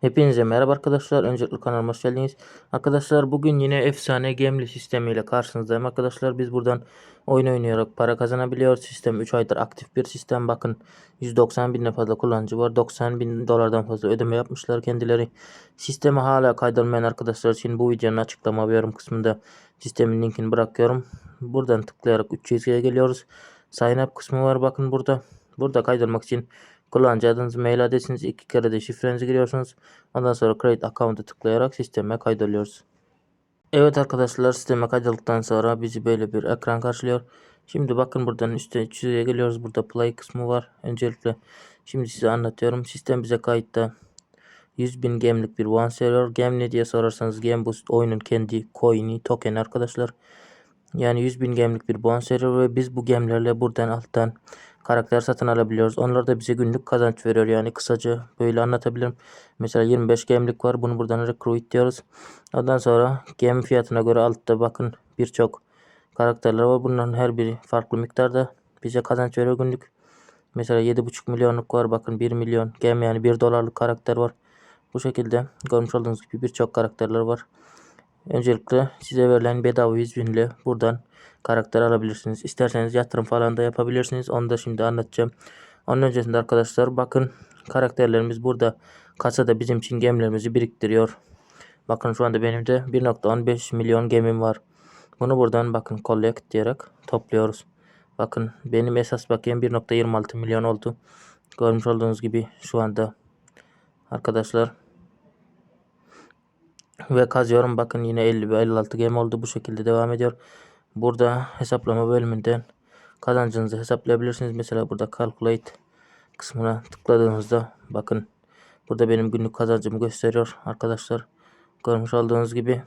Hepinize merhaba arkadaşlar. Öncelikle kanalıma hoş geldiniz. Arkadaşlar bugün yine efsane Gemli sistemiyle karşınızdayım. Arkadaşlar biz buradan oyun oynayarak para kazanabiliyoruz. Sistem 3 aydır aktif bir sistem. Bakın 190 binden fazla kullanıcı var. 90 bin dolardan fazla ödeme yapmışlar kendileri. Sistemi hala kaydolmayan arkadaşlar için bu videonun açıklama ve yorum kısmında sistemin linkini bırakıyorum. Buradan tıklayarak 3 çizgiye geliyoruz. Sign up kısmı var bakın burada. Burada kaydolmak için Kullanıcı adınızı, mail adresinizi iki kere de şifrenizi giriyorsunuz. Ondan sonra create account'u tıklayarak sisteme kaydoluyoruz. Evet arkadaşlar sisteme kaydolduktan sonra bizi böyle bir ekran karşılıyor. Şimdi bakın buradan üstte çizgiye geliyoruz. Burada play kısmı var. Öncelikle şimdi size anlatıyorum. Sistem bize kayıtta 100 bin gemlik bir one seriyor. Gem ne diye sorarsanız gem bu oyunun kendi coin'i, token arkadaşlar. Yani 100 bin gemlik bir bon seriyor ve biz bu gemlerle buradan alttan karakter satın alabiliyoruz. Onlar da bize günlük kazanç veriyor. Yani kısaca böyle anlatabilirim. Mesela 25 gemlik var. Bunu buradan recruit diyoruz. Ondan sonra gem fiyatına göre altta bakın birçok karakterler var. Bunların her biri farklı miktarda bize kazanç veriyor günlük. Mesela 7,5 milyonluk var. Bakın 1 milyon gem yani 1 dolarlık karakter var. Bu şekilde görmüş olduğunuz gibi birçok karakterler var. Öncelikle size verilen bedava 100 bin ile buradan karakter alabilirsiniz. İsterseniz yatırım falan da yapabilirsiniz. Onu da şimdi anlatacağım. Onun öncesinde arkadaşlar bakın karakterlerimiz burada kasada bizim için gemilerimizi biriktiriyor. Bakın şu anda benim de 1.15 milyon gemim var. Bunu buradan bakın collect diyerek topluyoruz. Bakın benim esas bakayım 1.26 milyon oldu. Görmüş olduğunuz gibi şu anda arkadaşlar ve kazıyorum. Bakın yine 50 ve 56 gem oldu. Bu şekilde devam ediyor. Burada hesaplama bölümünden kazancınızı hesaplayabilirsiniz. Mesela burada calculate kısmına tıkladığınızda bakın burada benim günlük kazancımı gösteriyor arkadaşlar. Görmüş olduğunuz gibi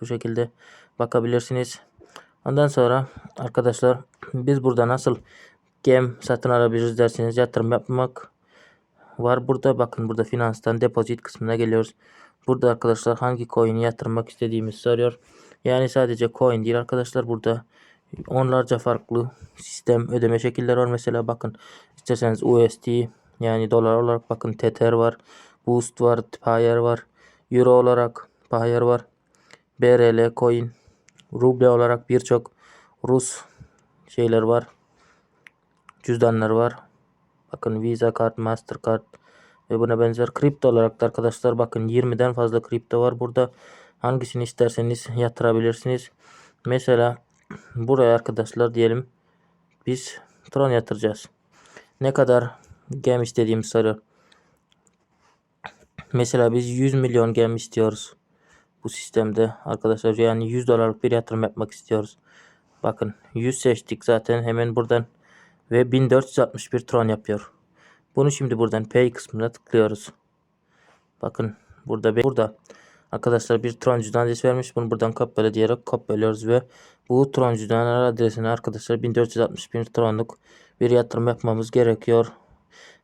bu şekilde bakabilirsiniz. Ondan sonra arkadaşlar biz burada nasıl gem satın alabiliriz derseniz yatırım yapmak var burada. Bakın burada finanstan depozit kısmına geliyoruz. Burada arkadaşlar hangi coin'i yatırmak istediğimizi soruyor. Yani sadece coin değil arkadaşlar burada onlarca farklı sistem ödeme şekilleri var. Mesela bakın isterseniz USD yani dolar olarak bakın Tether var. Boost var. Payer var. Euro olarak Payer var. BRL coin. Ruble olarak birçok Rus şeyler var. Cüzdanlar var. Bakın Visa kart, Mastercard ve buna benzer kripto olarak da arkadaşlar bakın 20'den fazla kripto var burada. Hangisini isterseniz yatırabilirsiniz. Mesela buraya arkadaşlar diyelim biz Tron yatıracağız. Ne kadar gem istediğimiz soru. Mesela biz 100 milyon gem istiyoruz. Bu sistemde arkadaşlar yani 100 dolarlık bir yatırım yapmak istiyoruz. Bakın 100 seçtik zaten hemen buradan ve 1461 tron yapıyor. Bunu şimdi buradan pay kısmına tıklıyoruz. Bakın burada burada arkadaşlar bir troncudan adres vermiş. Bunu buradan kopyala diyerek kopyalıyoruz ve bu troncudan adresine arkadaşlar 1461 tronluk bir yatırım yapmamız gerekiyor.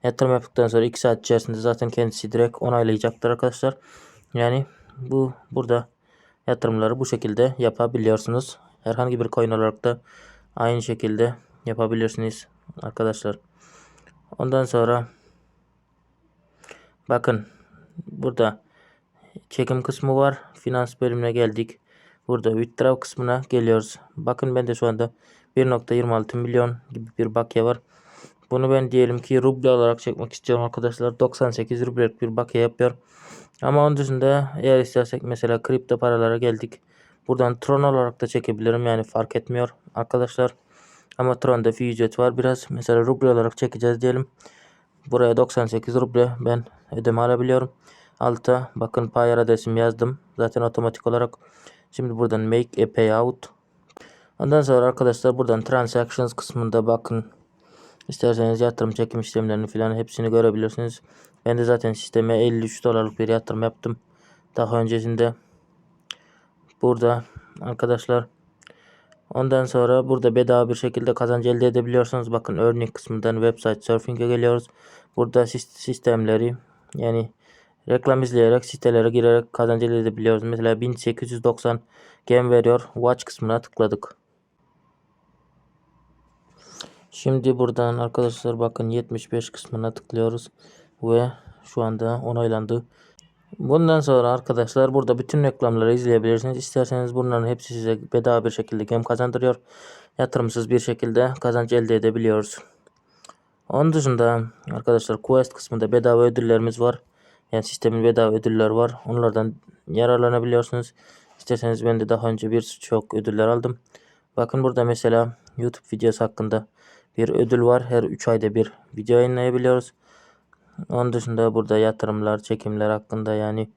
Yatırım yaptıktan sonra 2 saat içerisinde zaten kendisi direkt onaylayacaktır arkadaşlar. Yani bu burada yatırımları bu şekilde yapabiliyorsunuz. Herhangi bir coin olarak da aynı şekilde yapabilirsiniz arkadaşlar. Ondan sonra bakın burada çekim kısmı var. Finans bölümüne geldik. Burada withdraw kısmına geliyoruz. Bakın ben de şu anda 1.26 milyon gibi bir bakiye var. Bunu ben diyelim ki ruble olarak çekmek istiyorum arkadaşlar. 98 rublelik bir bakiye yapıyor. Ama onun dışında eğer istersek mesela kripto paralara geldik. Buradan Tron olarak da çekebilirim. Yani fark etmiyor arkadaşlar. Ama Tron'da fee ücret var biraz. Mesela ruble olarak çekeceğiz diyelim. Buraya 98 ruble ben ödeme alabiliyorum. Alta bakın payer adresimi yazdım. Zaten otomatik olarak. Şimdi buradan make a payout. Ondan sonra arkadaşlar buradan transactions kısmında bakın. İsterseniz yatırım çekim işlemlerini falan hepsini görebilirsiniz. Ben de zaten sisteme 53 dolarlık bir yatırım yaptım. Daha öncesinde. Burada arkadaşlar Ondan sonra burada bedava bir şekilde kazanç elde edebiliyorsunuz. Bakın örnek kısmından website surfing'e geliyoruz. Burada sistemleri yani reklam izleyerek sitelere girerek kazanç elde edebiliyoruz. Mesela 1890 gem veriyor. Watch kısmına tıkladık. Şimdi buradan arkadaşlar bakın 75 kısmına tıklıyoruz ve şu anda onaylandı. Bundan sonra arkadaşlar burada bütün reklamları izleyebilirsiniz. İsterseniz bunların hepsi size bedava bir şekilde gem kazandırıyor. Yatırımsız bir şekilde kazanç elde edebiliyoruz. Onun dışında arkadaşlar Quest kısmında bedava ödüllerimiz var. Yani sistemin bedava ödüller var. Onlardan yararlanabiliyorsunuz. İsterseniz ben de daha önce bir çok ödüller aldım. Bakın burada mesela YouTube videosu hakkında bir ödül var. Her 3 ayda bir video yayınlayabiliyoruz. Onun dışında burada yatırımlar, çekimler hakkında yani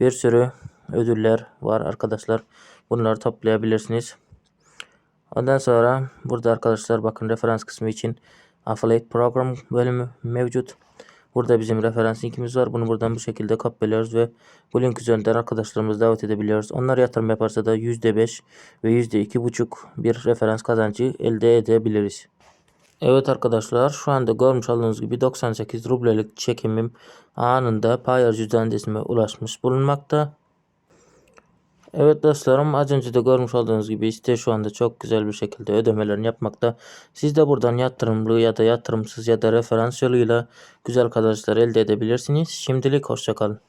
bir sürü ödüller var arkadaşlar. Bunları toplayabilirsiniz. Ondan sonra burada arkadaşlar bakın referans kısmı için affiliate program bölümü mevcut. Burada bizim referans linkimiz var. Bunu buradan bu şekilde kopyalıyoruz ve bu link üzerinden arkadaşlarımızı davet edebiliyoruz. Onlar yatırım yaparsa da %5 ve %2,5 bir referans kazancı elde edebiliriz. Evet arkadaşlar şu anda görmüş olduğunuz gibi 98 rublelik çekimim anında Payer cüzdanesime ulaşmış bulunmakta. Evet dostlarım az önce de görmüş olduğunuz gibi site şu anda çok güzel bir şekilde ödemelerini yapmakta. Siz de buradan yatırımlı ya da yatırımsız ya da referans yoluyla güzel kazançlar elde edebilirsiniz. Şimdilik hoşçakalın.